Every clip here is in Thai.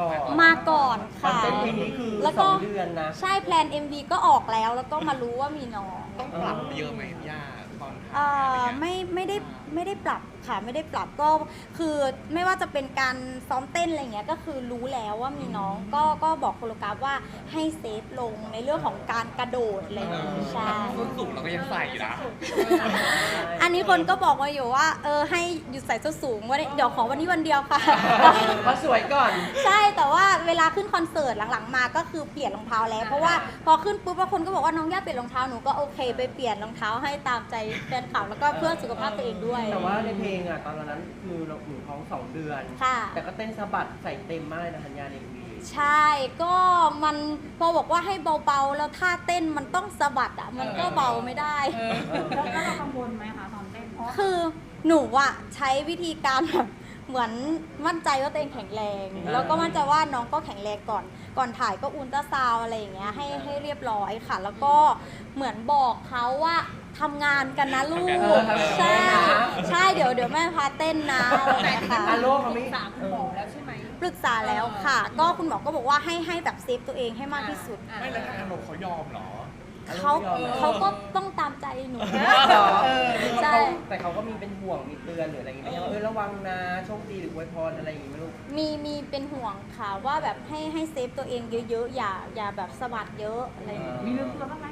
ก่อนมาก่อนค่ะ เป็นเพลงนี้คือแล้วสก็องเดือนนะ ใช่แพลน MV ก็ออกแล้ว แล้วก็มารู้ว่ามีน้องต้องปรับเยอะไหมย่าตอนเอ่ถ่ายอะไรอเงี้ย ไม่ไม่ได้ไม่ได้ปรับ ค่ะไม่ได้ปรับก็คือไม่ว่าจะเป็นการซ้อมเต้นอะไรเงี้ยก็คือรู้แล้วว่ามีน้องก็ก็บอกโคโรกราฟว่าให้เซฟลงในเรื่องของการกระโดดอะไรอย่างเงี้ยใช่ ส้นสูงเราก็ยังใส่นะ อันนี้คนก็บอกมาอยู่ว่าเออให้หยุดใส่ส้นสูงวันนี้เดี๋ยวขอวันนี้วันเดียวค่ะ เพราะสวยก่อน ใช่แต่ว่าเวลาขึ้นคอนเสิร์ตหลังๆมาก็คือเปลี่ยนรองเท้าแล้ว เพราะว่าพอขึ้นปุ๊บบางคนก็บอกว่าน้องย่าเปลี่ยนรองเท้าหนูก็โอเค ไปเปลี่ยนรองเท้าให้ตามใจแฟนคลับแล้วก็เพื่อสุขภาพตัวเองด้วย แต่ว่าในเพลงอะตอนนั้นคือเราหนูท้องสองเดือน ค่ะ แต่ก็เต้นสะบัดใส่เต็มมากเลยนะธัญญาในวีใช่ก็มันพอบอกว่าให้เบาๆ แล้วท่าเต้นมันต้องสะบัดอะมันก็เบาไม่ได้ แล้วแล้วเรากังวลไหมคะตอนเต้นเพราะคือหนูอะใช้วิธีการแบบเหมือนมั่นใจว่าตัวเองแข็งแรง แล้วก็มั่นใจว่าน้องก็แข็งแรงก่อน ก่อนถ่ายก็อุลตราซาวด์อะไรอย่างเงี้ยให้ให้เรียบร้อยค่ะ แล้วก็เหมือนบอกเขาว่าทำงานกันนะลูก ใช่ ใช่เดี๋ยวเดี๋ยวแม่พาเต้นนะอะไรอย่างเงี้ยค่ะอาโลเขาไม่สามคุณหมอแล้วใช่ไหม ปรึกษาแล้วค่ะ ก็คุณหมอก็บอกว่าให้ให้แบบเซฟตัวเองให้มากที่สุด ไม่แล้วทางอารมณ์เขายอมเหรอเขาเขาก็ต้องตามใจหนู เหรอใช่ แต่เขาก็มีเป็นห่วงมีเตือนหรืออะไรอย่างเงี้ยว่าเออระวังนะโชคดีหรืออวยพรอะไรอย่างเงี้ยไม่รู้มีมีเป็นห่วงค่ะว่าแบบให้ให้เซฟตัวเองเยอะๆ อย่าอย่าแบบสะบัดเยอะอะไรอย่างเงี้ยมีลืมตัวบ้างไหมมีลืมตัวบ้างไหม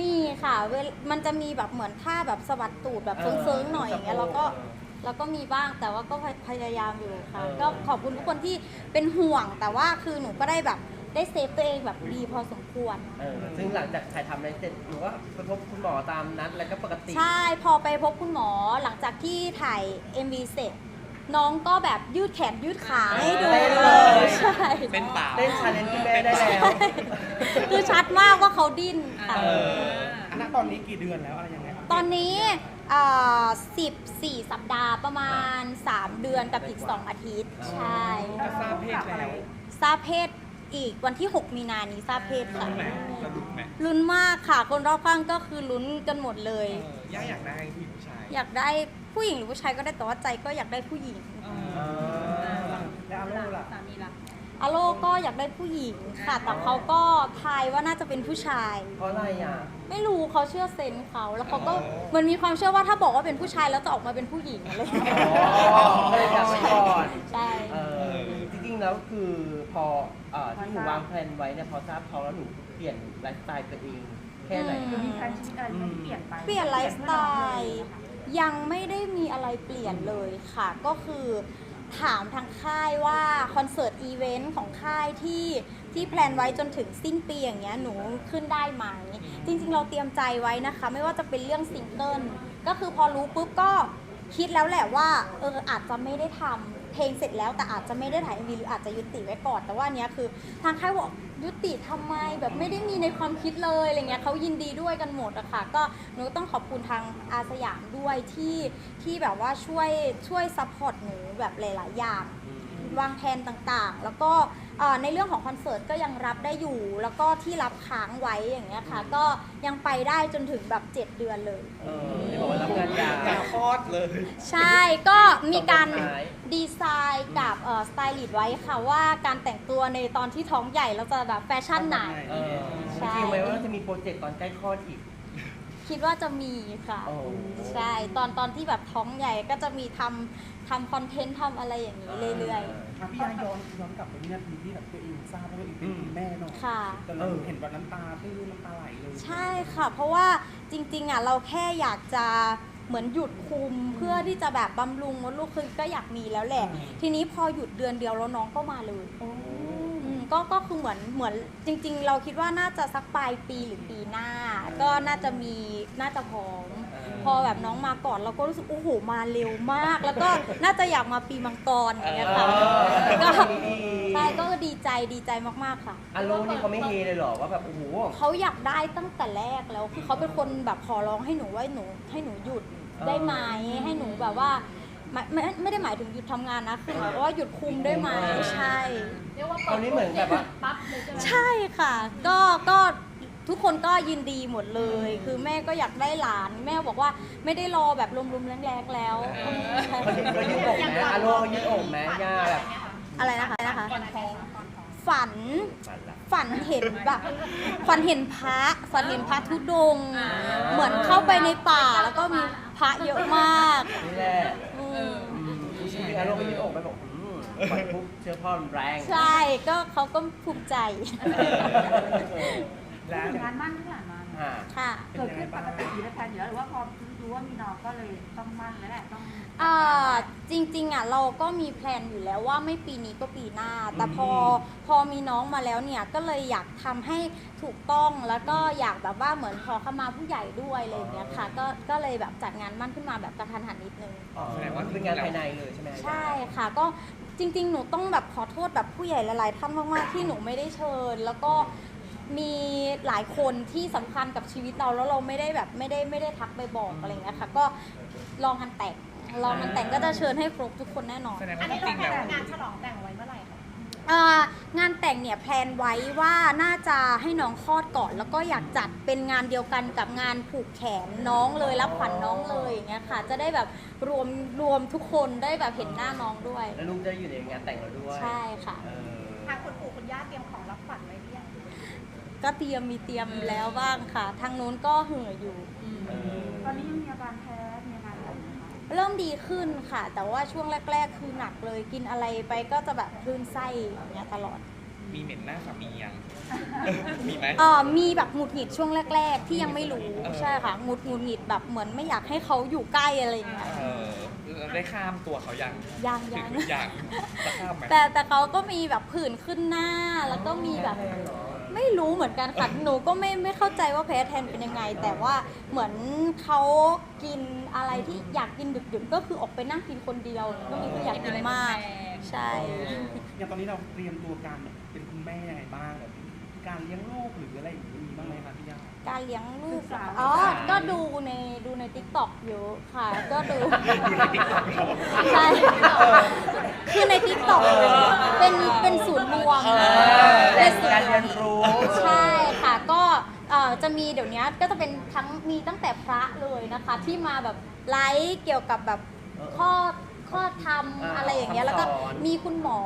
มีค่ะเวลมันจะมีแบบเหมือนท่าแบบสะบัดตูดแบบเออเฟิงๆหน่อยอย่างเงี้ยสะโพกแล้วก็เออแล้วก็มีบ้างแต่ว่าก็พยพยายามอยู่ค่ะ เออ ก็ขอบคุณทุกคนที่เป็นห่วง แต่ว่าคือหนูก็ได้แบบได้เซฟตัวเองแบบดีพอสมควร เออซึ่งหลังจากถ่ายทำอะไรเสร็จหนูก็ไปพบคุณหมอตามนัดแล้วก็ปกติ ใช่พอไปพบคุณหมอหลังจากที่ถ่าย MV เสร็จ น้องก็แบบยืดแขนยืดขาให้ดูเต้นเลเลยยใช่ เป็นเปล่าเต้นชาเลนจ์ที่แม่ได้แล้วคือชัดมากว่าเขาดิ้นค่ะ เอออันนั้นตอนนี้กี่เดือนแล้วอะไรยังไงครับตอนนี้สิบสี่14 สัปดาห์ประมาณ 3 เดือนกับอีก 2 อาทิตย์ ใช่จะทราบเพศแล้วทราบเพศอีกวันที่ 6 มีนานี้ทราบเพศค่ะลุ้นไหมเราลุ้นไหมลุ้นมากค่ะ คนรอบข้างก็คือลุ้นกันหมดเลย เออย่าอยากได้ผู้หญิงผู้ชาย อยากได้ ผู้หญิงหรือผู้ชายก็ได้แต่ว่าใจก็อยากได้ผู้หญิง แล้วอาโลล่ะสามีล่ะอโลก็อยากได้ผู้หญิงค่ะ แต่เขาก็ทายว่าน่าจะเป็นผู้ชาย เพราะอะไรอะ ไม่รู้เขาเชื่อเซนส์เขา แล้วเขาก็เหมันมีความเชื่อว่าถ้าบอกว่าเป็นผู้ชายแล้วจะออกมาเป็นผู้หญิงอะไรอย่างเงี้ยอ๋อก็เลยจับไว้ก่อน ใช่ เออจริงๆแล้วคือพอเอ่อที่หนูวางแผนไว้เนี่ยพอทราบท้องแล้วหนูเปลี่ยนไลฟ์สไตล์ตัวเองแค่ไหนคือมีการชีวิตอะไรที่เปลี่ยนไป เปลี่ยนไลฟ์สไตล์ ยังไม่ได้มีอะไรเปลี่ยนเลยค่ะ ก็คือถามทางค่ายว่าคอนเสิร์ตอีเวนต์ของค่ายที่ที่แพลนไว้จนถึงสิ้นปีอย่างเงี้ยหนูขึ้นได้ไหม จริงๆ เราเตรียมใจไว้นะคะ ไม่ว่าจะเป็นเรื่องซิงเกิลก็คือพอรู้ปุ๊บก็คิดแล้วแหละว่าเอออาจจะไม่ได้ทำ เพลงเสร็จแล้วแต่อาจจะไม่ได้ถ่าย MV หรืออาจจะยุติไว้ก่อนแต่ว่าอันเนี้ยคือ ทางค่ายบอกยุติทำไมแบบไม่ได้มีในความคิดเลยอะไรเงี้ยเขายินดีด้วยกันหมดอะค่ะก็หนูก็ต้องขอบคุณทางอาสยามด้วยที่ที่แบบว่าช่วยช่วยซัพพอร์ตหนูแบบหลาย ๆ อย่าง วางแผนต่างๆ แล้วก็เอ่อ ในเรื่องของคอนเสิร์ตก็ยังรับได้อยู่ แล้วก็ที่รับค้างไว้อย่างเงี้ยค่ะ ก็ยังไปได้จนถึงแบบ 7 เดือนเลย เออที่บอกว่ารับงานยาอยากคลอดเลย ใช่ก็มีการตอนสุดท้ายดีไซน์กับสไตลิสต์ไว้ค่ะว่าการแต่งตัวในตอนที่ท้องใหญ่เราจะแบบแฟชั่นไหนเออใช่จริงไหมว่าจะมีโปรเจกต์ตอนใกล้คลอดอีก คิดว่าจะมีค่ะโอ้ใช่ตอนตอนที่แบบท้องใหญ่ก็จะมีทำทำคอนเทนต์ทำอะไรอย่างนี้เรื่อย อะพี่ยาย้อนย้อนกลับไปวินาทีที่แบบตัวเองทราบว่าตัวเองเป็นคุณแม่หน่อยๆค่ะ แต่เราเห็นว่าน้ำตาตื้นน้ำตาไหลเลยใช่ค่ะ เพราะว่าจริงๆอะเราแค่อยากจะเหมือนหยุดคุมเพื่อที่จะแบบบำรุงมดลูกคือก็อยากมีแล้วแหละ ทีนี้พอหยุดเดือนเดียวแล้วน้องก็มาเลยอืมก็ก็คือเหมือนเหมือนจริง ๆ เราคิดว่าน่าจะสักปลายปีหรือปีหน้า ก็น่าจะมีน่าจะพร้อม พอแบบน้องมาก่อนเราก็รู้สึกโอ้โหมาเร็วมาก แล้วก็น่าจะอยากมาปีมังกรอย่างเงี้ยค่ะเออก็ดีๆใช่ก็ดีใจดีใจมากๆค่ะ อาโลนี่เขาไม่เฮเลยเหรอว่าแบบโอ้โหเขาอยากได้ตั้งแต่แรกแล้วคือเขาเป็นคนแบบขอร้องให้หนูว่าหนูให้หนูหยุดอ๋อได้ไหมให้หนูแบบว่าไม่ไม่ไม่ได้หมายถึงหยุดทำงานนะคือหมายความว่าหยุดคุมได้ไหมใช่ เรียกว่าตอนนี้เหมือนแบบว่า ปั๊บเลยใช่ไหม ใช่ค่ะ ก็ ก็ ทุกคนก็ยินดีหมดเลย คือแม่ก็อยากได้หลาน แม่บอกว่าไม่ได้รอแบบลมๆแรงๆแล้ว เขายืดเขายืดอกไหมอาโลเขายืดอกไหมย่าแบบอะไรนะคะนะคะ ก่อนท้องฝัน ฝันละ ฝันเห็นแบบ ฝันเห็นพระ ฝันเห็นพระธุดงค์เหมือนเข้าไปในป่าแล้วก็มีพระเยอะมากนี่แหละอืมอืมจริงๆแล้วลงไปยืดอกไปบอกอืมปล่อยปุ๊บเชื้อพ่อมันแรง ใช่ ก็เขาก็ภูมิใจ แล้วงานมั่นที่ผ่านมาเนี่ยอ่าค่ะ เกิดขึ้นปกติอยู่แล้วแพลนอยู่แล้วหรือว่าพอรู้ว่ามีน้องก็เลยต้องมั่นแล้วแหละต้องอ่าจริงๆอะเราก็มีแพลนอยู่แล้วว่าไม่ปีนี้ก็ปีหน้า แต่พอพอมีน้องมาแล้วเนี่ยก็เลยอยากทำให้ถูกต้องแล้วก็อยากแบบว่าเหมือนขอขมาผู้ใหญ่ด้วยอะไรอย่างเงี้ยค่ะก็ก็เลยแบบจัดงานมั่นขึ้นมาแบบกระทันหันนิดนึง อ๋อแสดงว่าเป็นงานภายในเลยใช่ไหมใช่ค่ะก็จริงๆ หนูต้องแบบขอโทษแบบผู้ใหญ่หลายๆท่านมากๆที่หนูไม่ได้เชิญ แล้วก็ มีหลายคนที่สำคัญกับชีวิตเราแล้วเราไม่ได้แบบไม่ได้ไม่ได้ทักไปบอกอะไรอย่างเงี้ยค่ะ ก็ลองกันแต่งลองกันแต่งก็จะเชิญให้ครบทุกคนแน่นอน แสดงว่าจริงๆแล้วงานฉลองแต่งไว้เมื่อไหร่คะอ่างานแต่งเนี่ยแพลนไว้ว่าน่าจะให้น้องคลอดก่อน แล้วก็อยากจัดเป็นงานเดียวกันกับงานผูกแขนน้องเลยรับขวัญน้องเลยอย่างเงี้ยค่ะ จะได้แบบรวมรวมทุกคนได้แบบเห็นหน้าน้องด้วย แล้วลูกจะอยู่ในงานแต่งเราด้วยใช่ค่ะ เออ ทางคุณปู่คุณย่าเตรียมของรับขวัญไว้หรือยัง ก็เตรียมมีเตรียมแล้วบ้างค่ะ ทางนู้นก็เห่ออยู่เออตอนนี้ยังมีอาการแพ้มีอาการอะไรไหมคะเริ่มดีขึ้นค่ะ แต่ว่าช่วงแรก ๆ คือหนักเลยกินอะไรไปก็จะแบบคลื่นไส้อย่างเงี้ยตลอดมีเหม็นหน้าสามียัง มีไหม เออมีแบบหงุดหงิดช่วงแรก ๆ ที่ยังไม่รู้เออ ใช่ค่ะหงุดหงุดหงิดแบบเหมือนไม่อยากให้เขาอยู่ใกล้อะไรอย่างเงี้ยเออเราได้ข้ามตัวเขายังยังถึยังงอย่างจะข้ามไหมแต่แต่เขาก็มีแบบผื่นขึ้นหน้าแล้วก็มีแบบ ไม่รู้เหมือนกันค่ะ หนูก็ไม่ไม่เข้าใจว่าแพ้แทนเป็นยังไง แต่ว่าเหมือนเขากินอะไรที่อยากกินดึกๆ ก็คือออกไปนั่งกินคนเดียวก็มีก็อยากกินมาก ใช่ อย่างตอนนี้เราเตรียมตัวการแบบเป็นคุณแม่ยังไงบ้างแบบ การเลี้ยงลูกหรืออะไรอย่างนี้มีบ้างไหมคะพี่ย่า การเลี้ยงลูศึกกษาอ๋อ ก็ดูในดูในทิกตอกเยอะค่ะ ก็ดู ดูในติ๊กต็อกเราใช่ คือในทิกตอกเป็นเป็นศูนย์รวมเออแหล่งการเรียนรู้ ใช่ค่ะ ก็เอ่อจะมีเดี๋ยวนี้ก็จะเป็นทั้งมีตั้งแต่พระเลยนะคะ ที่มาแบบไลฟ์เกี่ยวกับแบบเอ อข้อข้อธรรมอ่าอะไรอย่างเงี้ยแล้วก็คำสอนมีคุณหมอ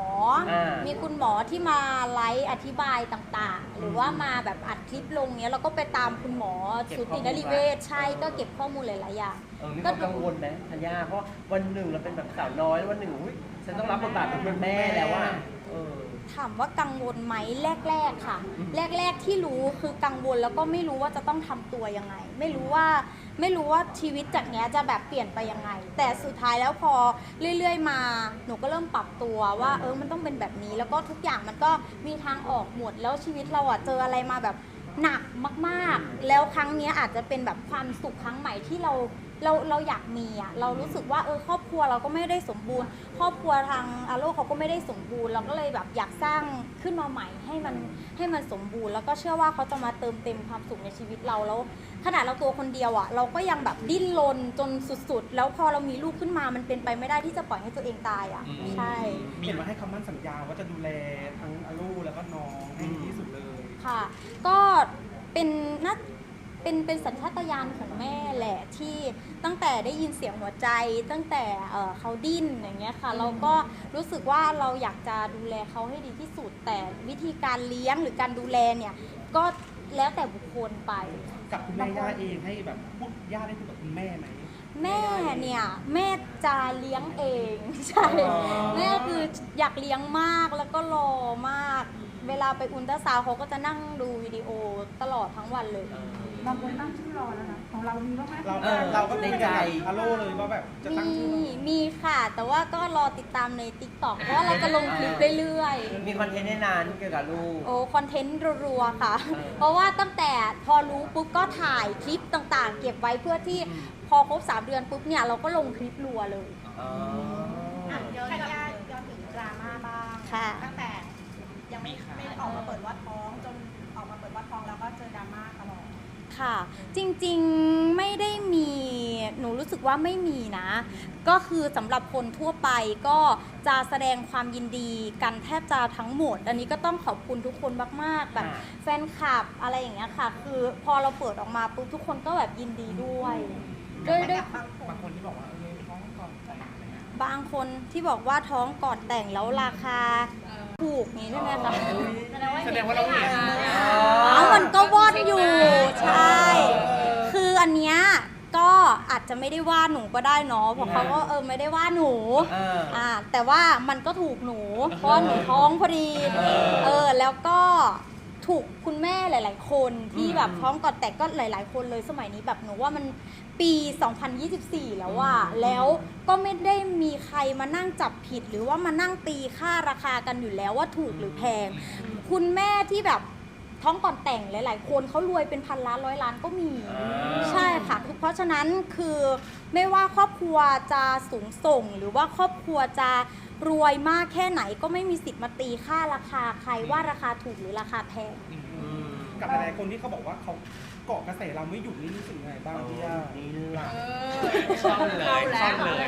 อ่ามีมีคุณหมอที่มาไลฟ์อธิบายต่างๆ หรือว่ามาแบบอัดคลิปลงเนี้ยเราก็ไปตามคุณหมอเก็บสูตินรีเวชใช่ก็เก็บข้อมูลหลายๆอย่างเออมีความกังวลไหมธัญญาเพราะวันหนึ่งเราเป็นแบบสาวน้อยแล้ววันหนึ่งอุ้ยฉันต้องรับบทบาทเป็นคุณแม่แล้วว่าเออ ถามว่ากังวลไหมแรก ๆ ค่ะอืมแรก ๆ ที่รู้คือกังวลแล้วก็ไม่รู้ว่าจะต้องทำตัวยังไง ไม่รู้ว่าไม่รู้ว่าชีวิตจากเนี้ยจะแบบเปลี่ยนไปยังไง แต่สุดท้ายแล้วพอเรื่อย ๆ มาหนูก็เริ่มปรับตัวว่า เออมันต้องเป็นแบบนี้ แล้วก็ทุกอย่างมันก็มีทางออกหมดแล้วชีวิตเราอะเจออะไรมาแบบหนักมาก ๆ แล้วครั้งเนี้ยอาจจะเป็นแบบความสุขครั้งใหม่ที่เรา เราเราอยากมีอะเรารู้สึกว่าเออครอบครัวเราก็ไม่ได้สมบูรณ์ ครอบครัวทางอาโลเขาก็ไม่ได้สมบูรณ์ เราก็เลยแบบอยากสร้างขึ้นมาใหม่ให้มันให้มันสมบูรณ์ แล้วก็เชื่อว่าเขาจะมาเติมเต็มความสุขในชีวิตเราแล้วขนาดเราตัวคนเดียวอะเราก็ยังแบบดิ้นรนจนสุดๆ แล้วพอเรามีลูกขึ้นมามันเป็นไปไม่ได้ที่จะปล่อยให้ตัวเองตายอะใช่เห็นว่าให้คำมั่นสัญญาว่าจะดูแลทั้งอาลูแล้วก็น้องให้ดีที่สุดเลยค่ะ ก็เป็นน่า เป็นเป็นสัญชาตญาณของแม่แหละที่ตั้งแต่ได้ยินเสียงหัวใจ ตั้งแต่เอ่อเขาดิ้นอย่างเงี้ยค่ะ เราก็รู้สึกว่าเราอยากจะดูแลเขาให้ดีที่สุด แต่วิธีการเลี้ยงหรือการดูแลเนี่ยก็แล้วแต่บุคคลไป กับคุณแม่ย่าเองให้แบบพูดย่าได้พูดกับคุณแม่ไหม แม่เนี่ยแม่จะเลี้ยงเอง ใช่อ๋อ แม่คืออยากเลี้ยงมากแล้วก็รอมาก เวลาไปอุลตราซาวด์เขาก็จะนั่งดูวิดีโอตลอดทั้งวันเลย บางคนตั้งชื่อรอแล้วนะของเรามีบ้างไหมเราเออเราก็ในคุยใจกับอาโลเลยว่าแบบจะตั้งมีชื่อว่า มีค่ะ แต่ว่าก็รอติดตามใน t ิ k t o k เพราะว่าเราจะลงคลิปเรื่อยมีคอนเทนต์ในนานเกี่ยวกับลูกๆโอ้คอนเทนต์รัวๆค่ะ เออเพราะว่าตั้งแต่พอรู้ปุ๊บก็ถ่ายคลิปต่างๆ เก็บไว้เพื่อที่พอครบ 3 เดือนปุ๊บเนี่ยเราก็ลงคลิปรัวเลย อ๋อย้อนย้อนย้อนถึงดราม่าบ้าง ค่ะ ตั้งแต่ยังไม่ไม่ออกมาเปิดว่าท้อง ค่ะ จริงๆไม่ได้มีหนูรู้สึกว่าไม่มีนะ ก็คือสำหรับคนทั่วไปก็จะแสดงความยินดีกันแทบจะทั้งหมด อันนี้ก็ต้องขอบคุณทุกคนมากๆแบบค่ะแฟนคลับอะไรอย่างเงี้ยค่ะ คือพอเราเปิดออกมาปุ๊บทุกคนก็แบบยินดีด้วยด้วยด้วย บางคนที่บอกว่า บางคนที่บอกว่าท้องก่อนแต่งแล้วราคาถูกนี้ใช่ไหมคะแสดงว่าเราเห็นเอ้ามันก็วอดอยู่ใช่ คืออันเนี้ยก็อาจจะไม่ได้ว่าหนูก็ได้เนาะเพราะเขาก็เออไม่ได้ว่าหนูเอออ่าแต่ว่ามันก็ถูกหนูเพราะว่าหนูท้องพอดีเออแล้วก็ ถูกคุณแม่หลาย ๆ คนที่แบบท้องก่อนแต่ก็หลาย ๆ คนเลยสมัยนี้แบบหนูว่ามันปี 2024 แล้วว่าแล้วก็ไม่ได้มีใครมานั่งจับผิด หรือว่ามานั่งตีค่าราคากันอยู่แล้วว่าถูกหรือแพง คุณแม่ที่แบบท้องก่อนแต่งหลาย ๆ คนเขารวยเป็นพันล้านร้อยล้านก็มีอ่าใช่ค่ะคือเพราะฉะนั้นคือไม่ว่าครอบครัวจะสูงส่ง หรือว่าครอบครัวจะ รวยมากแค่ไหนก็ไม่มีสิทธิ์มาตีค่าราคาใครว่าราคาถูกหรือราคาแพงอืมกับหลายๆคนที่เขาบอกว่าเขาเกาะกระแสเราไม่หยุดนี่รู้สึกยังไงบ้างพี่ย่านี่ล่ะช่องเลยช่องเลย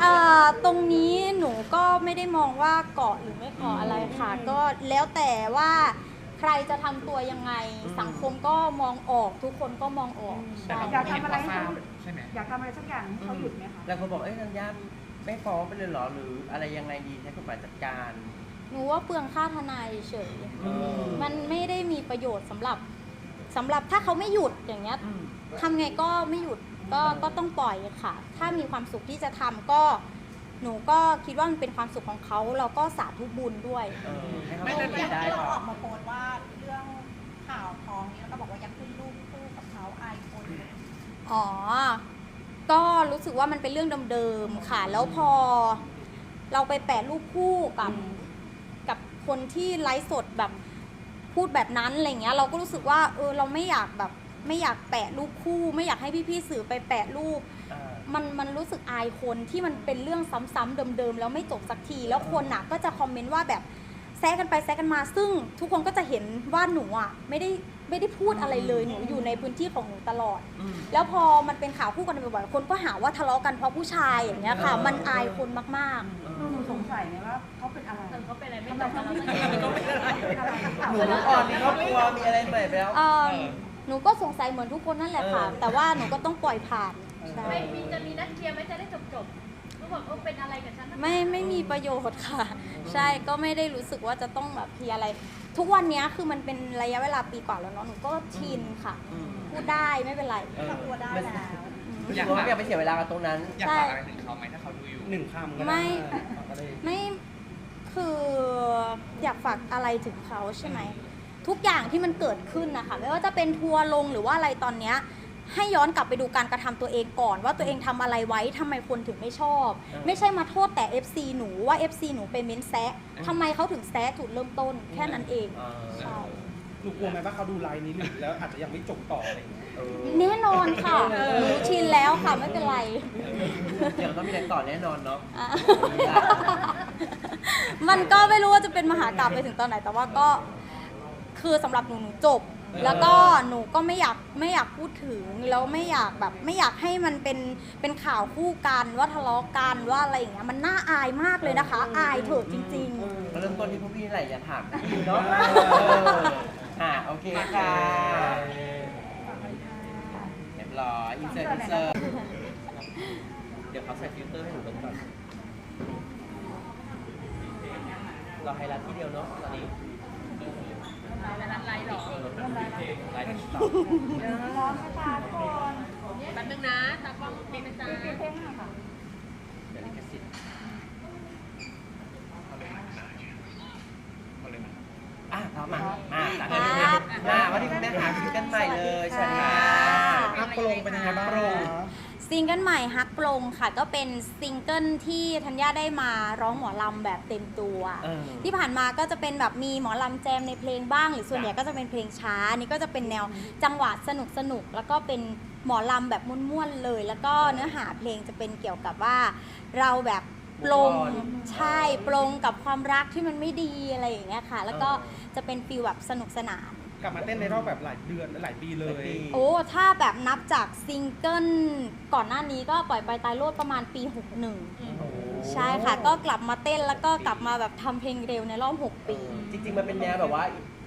เอ่อตรงนี้หนูก็ไม่ได้มองว่าเกาะหรือไม่เกาะอะไรค่ะ ก็แล้วแต่ว่าใครจะทำตัวยังไง สังคมก็มองออกทุกคนก็มองออกแต่ใช่ เราเห็นว่าทราบใช่ไหมอยากทำอะไรสักอย่างให้เขาหยุดไหมคะ แล้วคนบอกเอ้ยทางญาติ ไม่ฟ้องไปเลยเหรอหรืออะไรยังไงดีใช้กฎหมายจัดการ หนูว่าเปลืองค่าทนายเฉยอืม มันไม่ได้มีประโยชน์สำหรับสำหรับถ้าเขาไม่หยุดอย่างเงี้ย อืม ทำไงก็ไม่หยุดก็เออก็ต้องปล่อยค่ะ ถ้ามีความสุขที่จะทำก็หนูก็คิดว่ามันเป็นความสุขของเขาเราก็สาธุบุญด้วย เออให้เขาไม่ไม่ได้ได้ ที่เราค่ะออกมาโพสต์ว่าเรื่องข่าวท้องนี้แล้วก็บอกว่าอยากขึ้นรูปคู่กับเขาอายคนอ๋อก็ รู้สึกว่ามันเป็นเรื่องเดิมๆค่ะ แล้วพอเราไปแปะรูปคู่กับกับคนที่ไลฟ์สดแบบพูดแบบนั้นอะไรเงี้ย เราก็รู้สึกว่าเออเราไม่อยากแบบไม่อยากแปะรูปคู่ ไม่อยากให้พี่ๆสื่อไปแปะรูปอ่ามันมันรู้สึกอายคนที่มันเป็นเรื่องซ้ำๆเดิมๆแล้วไม่จบสักที แล้วคนน่ะก็จะคอมเมนต์ว่าแบบแซะกันไปแซะกันมาซึ่งทุกคนก็จะเห็นว่าหนูอะไม่ได้ ไม่ได้พูดอะไรเลยหนูอยู่ในพื้นที่ของหนูตลอดอืมแล้วพอมันเป็นข่าวคู่กันบ่อยๆคนก็หาว่าทะเลาะกันเพราะผู้ชายอย่างเงี้ยค่ะเออมันอายคนมากหนูหนูสงสัยไหมว่าเขาเป็นอะไรเขาเป็นอะไรไม่ทำไมตรงเขากันไม่แล้วเป็นอะไรเป็นอะไรหนูลูกอ่อนมีครอบครัวมีอะไรใหม่ไปแล้วๆเอ่อหนูก็สงสัยเหมือนทุกคนนั่นแหละค่ะเออแต่ว่าหนูก็ต้องปล่อยผ่านใช่ไม่มีจะมีนัดเคลียร์ไหมจะได้จบจบ ๆเขาบอกเออเป็นอะไรกับฉันนะไม่ไม่มีประโยชน์ค่ะ ใช่ก็ไม่ได้รู้สึกว่าจะต้องแบบเคลียร์อะไร ทุกวันเนี้ยคือมันเป็นระยะเวลาปีกว่าแล้วเนาะหนูก็ชินค่ะอืม พูดได้ไม่เป็นไร เออทำตัวได้แล้ว รู้สึกว่าไม่อยากไปเสียเวลากับตรงนั้น อยากฝากอะไรถึงเขาไหมถ้าเขาดูอยู่ หนึ่งคำก็ไม่ได้ฝากอะไรไม่คืออยากฝากอะไรถึงเขาใช่ไหม ทุกอย่างที่มันเกิดขึ้นนะคะ ไม่ว่าจะเป็นทัวร์ลงหรือว่าอะไรตอนเนี้ย ให้ย้อนกลับไปดูการกระทำตัวเองก่อน ว่าตัวเองทำอะไรไว้ทำไมคนถึงไม่ชอบเออไม่ใช่มาโทษแต่ FC หนูว่า FC หนูเป็นเม้นแซะทำไมเขาถึงแซะจุดเริ่มต้นแค่นั้นเองเออใช่หนูกลัวไหมว่าเขาดูไลน์นี้หรือแล้วอาจจะยังไม่จบต่ออะไรอย่างเงี้ยเออแน่นอนค่ะหนูชินแล้วค่ะไม่เป็นไรเดี๋ยวต้องมีอะไรต่อแน่นอนเนาะอะมันก็ไม่รู้ว่าจะเป็นมหากราบไปถึงตอนไหนแต่ว่าก็คือสำหรับหนูหนูจบ แล้วก็หนูก็ไม่อยากไม่อยากพูดถึงแล้วไม่อยากแบบ ไม่อยากให้มันเป็นเป็นข่าวคู่กันว่าทะเลาะกันว่าอะไรอย่างเงี้ยมันน่าอายมากเลยนะคะ อายเถอะจริง ๆ มาเริ่มต้นที่พวกพี่ไหนอย่าถามพี่เนาะเอออะโอเคค่ะเรียบร้อยอินเสิร์ตอินเสิร์ตเดี๋ยวเขาใส่ฟิลเตอร์ให้หนูกันก่อนเราไฮไลท์ที่เดียวเนาะตอนนี้ แล้วไลน์หรอไลท์ที่สองร้อนไหมคะทุกคนแป๊บนึงนะตากล้องมีนะจ๊ะเพ่งหน่อยค่ะเดี๋ยวลิขสิทธิ์เอาเลยนะอะพร้อมมาอะตัดเลยนะอะวันนี้คุณแม่หาซิงเกิลใหม่เลยสวัสดีค่ะอัพโปรงเป็นยังไงบ้าง ซิงเกิลใหม่ฮักปลงค่ะ ก็เป็นซิงเกิลที่ธัญญาได้มาร้องหมอลำแบบเต็มตัว เออ ที่ผ่านมาก็จะเป็นแบบมีหมอลำแจมในเพลงบ้าง หรือส่วนใหญ่ก็จะเป็นเพลงช้าอันนี่ก็จะเป็นแนวจังหวะสนุกสนุกๆแล้วก็เป็นหมอลำแบบม่วนๆเลย แล้วก็เนื้อหาเพลงจะเป็นเกี่ยวกับว่า เราแบบปลง Move on ใช่ปลงกับความรักที่มันไม่ดีอะไรอย่างเงี้ยค่ะ แล้วก็เออ จะเป็นฟีลแบบสนุกสนาน กลับมาเต้นในรอบแบบหลายเดือนและหลายปีเลหลายยปีโอ้ ถ้าแบบนับจากซิงเกิลก่อนหน้านี้ก็ปล่อยไปตายโลดประมาณปี 61โอ้โหใช่ค่ะ ก็กลับมาเต้นแล้วก็กลับมาแบบทำเพลงเร็วในรอบ 6 ปี จริงๆ มันเป็นแนวแบบว่า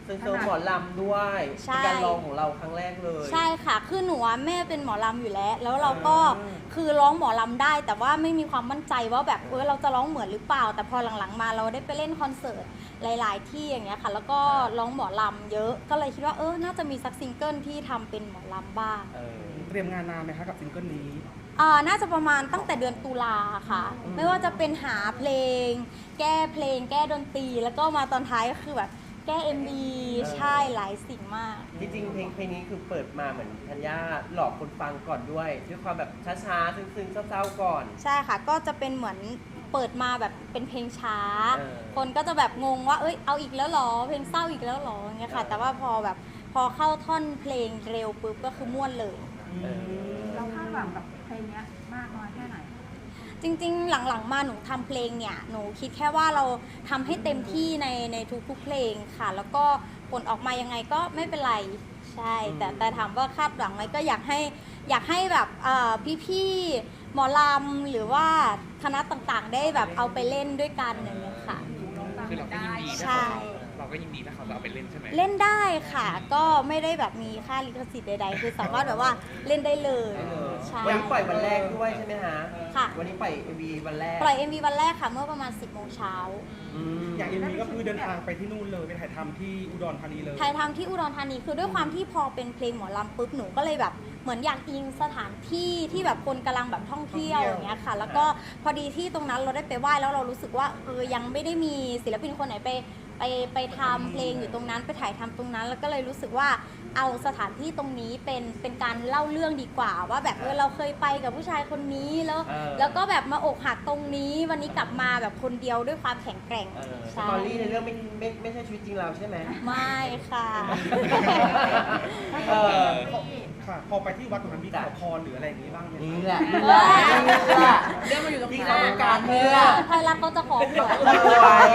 เซนเซอร์หมอลำด้วยใช่ เป็นการลองของเราครั้งแรกเลย ใช่ค่ะ คือหนูอะแม่เป็นหมอลำอยู่แล้ว แล้วเราก็อ่าคือร้องหมอลำได้ แต่ว่าไม่มีความมั่นใจว่าแบบเออเราจะร้องเหมือนหรือเปล่า แต่พอหลังๆมาเราได้ไปเล่นคอนเสิร์ตหลาย ๆ ที่อย่างเงี้ยค่ะ แล้วก็ร้องหมอลำเยอะ ก็เลยคิดว่าเออ น่าจะมีสักซิงเกิลที่ทำเป็นหมอลำบ้างเออเตรียมงานนานไหมคะกับซิงเกิลนี้ อ่าน่าจะประมาณตั้งแต่เดือนตุลาค่ะอืมไม่ว่าจะเป็นหาเพลง แก้เพลง แก้ดนตรี แล้วก็มาตอนท้ายก็คือแบบ แก้ MV ใช่หลายสิ่งมาก จริงๆเพลงเพลงนี้คือเปิดมาเหมือนธัญญาหลอกคนฟังก่อนด้วยด้วยความแบบช้าๆซึ้งๆเศร้าๆก่อน ใช่ค่ะ ก็จะเป็นเหมือนเปิดมาแบบเป็นเพลงช้า เออคนก็จะแบบงงว่าเอ้ยเอาอีกแล้วเหรอเพลงเศร้าอีกแล้วเหรออย่างเงี้ยค่ะ เออ แต่ว่าพอแบบพอเข้าท่อนเพลงเร็วปุ๊บก็คือม่วนเลย เออ เราคาดหวังกับเพลงเนี้ยมากน้อยแค่ไหน จริงๆ หลังๆ มาหนูทำเพลงเนี่ย หนูคิดแค่ว่าเราทำให้เต็มที่ในในทุกๆ เพลงค่ะ แล้วก็ผลออกมายังไงก็ไม่เป็นไร ใช่ แต่แต่ถามว่าคาดหวังไหมก็อยากให้อยากให้แบบเอ่อพี่ๆ หมอลำหรือว่าคณะต่างๆ ได้แบบเอาไปเล่นด้วยกันอย่างเงี้ยค่ะ คือเราก็ยินดีใช่ถ้าเขาเรา ก็ยินดีถ้าเขาจะเอาไปเล่นใช่ไหมเล่นได้ค่ะ ก็ไม่ได้แบบมีค่าลิขสิทธิ์ใดๆ คือสามารถแบบว่าเล่นได้เลยได้เลยใช่วันนี้ปล่อยวันแรกด้วยใช่ไหมฮะค่ะ วันนี้ปล่อย MV วันแรกปล่อย MV วันแรกค่ะ เมื่อประมาณ 10โมงเช้าอืมอย่างเอ็มวีก็คือเดินทางไปที่นู่นเลยไปถ่ายทำที่อุดรธานีเลย ถ่ายทำที่อุดรธานีคือด้วยความที่พอเป็นเพลงหมอลำปุ๊บหนูก็เลยแบบเหมือนอยากอิงสถานที่ที่แบบคนกำลังแบบท่องเที่ยวอย่างเงี้ยค่ะ แล้วก็พอดีที่ตรงนั้นเราได้ไปไหว้แล้วเรารู้สึกว่าเออยังไม่ได้มีศิลปินคนไหนไป ไปไปทำเพลงอยู่ตรงนั้นไปถ่ายทำตรงนั้น แล้วก็เลยรู้สึกว่าเอาสถานที่ตรงนี้เป็นเป็นการเล่าเรื่องดีกว่า ว่าแบบเออเราเคยไปกับผู้ชายคนนี้แล้ว เออ แล้วก็แบบมาอกหักตรงนี้ วันนี้กลับมาแบบคนเดียวด้วยความแข็งแกร่งเออสใช่ตอรี่ในเรื่องไม่ไม่ไม่ใช่ชีวิตจริงเราใช่ไหมไม่ค่ะ เออ ค่ะพอไปที่วัดตรงนั้นมีขอพรหรืออะไรอย่างนี้บ้างไหมคะนี่แหละนี่แหละนี่แหละ เรื่องมันอยู่ตรงที่นี้เขาต้องการเนี่ยไทยรัฐก็จะขอหวยรวย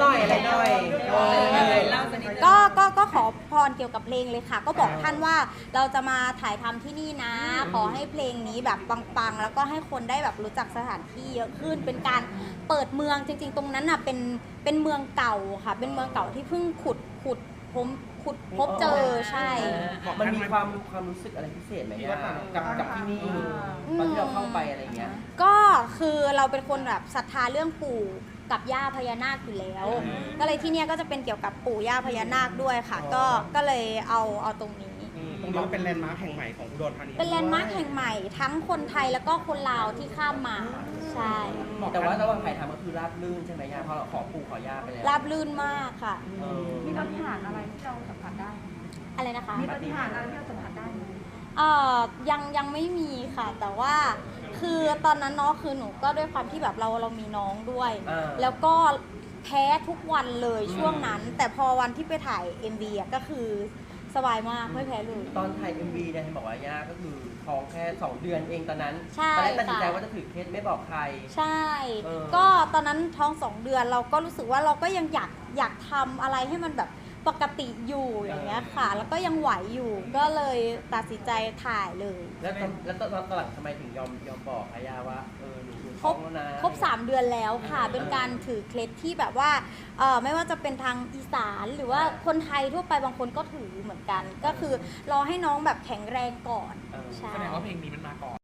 หน่อยอะไรหน่อยเออเล่าสักนิดนึงก็ก็ก็ขอพรเกี่ยวกับเพลงเลยค่ะ ก็บอกท่านว่าเราจะมาถ่ายทำที่นี่นะ ขอให้เพลงนี้แบบปังๆ แล้วก็ให้คนได้แบบรู้จักสถานที่เยอะขึ้นเป็นการเปิดเมืองจริง ๆ ตรงนั้นน่ะเป็นเป็นเมืองเก่าค่ะ เป็นเมืองเก่าที่เพิ่งขุดขุดผมขุดพบเจอใช่ มันมีความความรู้สึกอะไรพิเศษไหมย่ากับกับที่นี่ตอนที่เราเข้าไปอะไรอย่างเงี้ย ก็คือเราเป็นคนแบบศรัทธาเรื่องปู่กับย่าพญานาคอยู่แล้ว ก็เลยที่เนี่ยก็จะเป็นเกี่ยวกับปู่ย่าพญานาคด้วยค่ะ ก็ก็เลยเอาเอาตรงนี้อืมตรงนี้ก็เป็นแลนด์มาร์คแห่งใหม่ของอุดรธานีเป็นแลนด์มาร์คแห่งใหม่ทั้งคนไทยแล้วก็คนลาวที่ข้ามมา ใช่ แต่ว่าระหว่างถ่ายทำก็คือราบรื่นใช่ไหมย่าเพราะเราขอปู่ขอย่าไปแล้วราบลื่นมากค่ะ เออมีปฏิหารย์อะไรที่เราสัมผัสได้ อะไรนะคะ มีปฏิหารย์อะไรที่เราสัมผัสได้ไหมเอ่อยังยังไม่มีค่ะ แต่ว่าคือตอนนั้นเนาะคือหนูก็ด้วยความที่แบบเราเรามีน้องด้วยอ่าแล้วก็แพ้ทุกวันเลยช่วงนั้น แต่พอวันที่ไปถ่าย MV อะก็คือ สบายมากไม่แพ้เลย ตอนถ่าย MV เนี่ยเห็นบอกว่าย่าก็คือท้องแค่ 2 เดือนเองตอนนั้นใช่ตอนแรกตัดสินใจค่ะ ว่าจะถือเคสไม่บอกใคร ใช่ เออ ก็ตอนนั้นท้องสองเดือนเราก็รู้สึกว่าเราก็ยังอยากอยากทำอะไรให้มันแบบปกติอยู่อย่างเงี้ยค่ะ แล้วก็ยังไหวอยู่ก็เลยตัดสินใจถ่ายเลย แล้วตอนแล้วตอนตอนหลังทำไมถึงยอมยอมบอกอาย่าว่าเออหนูหนู คท้รอบงแล้วนะครบ 3 เดือนแล้วค่ะ เป็นการถือเคล็ดที่แบบว่าเอ่อไม่ว่าจะเป็นทางอีสานหรือว่าคนไทยทั่วไปบางคนก็ถือเหมือนกัน ก็คือรอให้น้องแบบแข็งแรงก่อนเออใช่ แสดงว่าเพลงนี้มันมาก่อน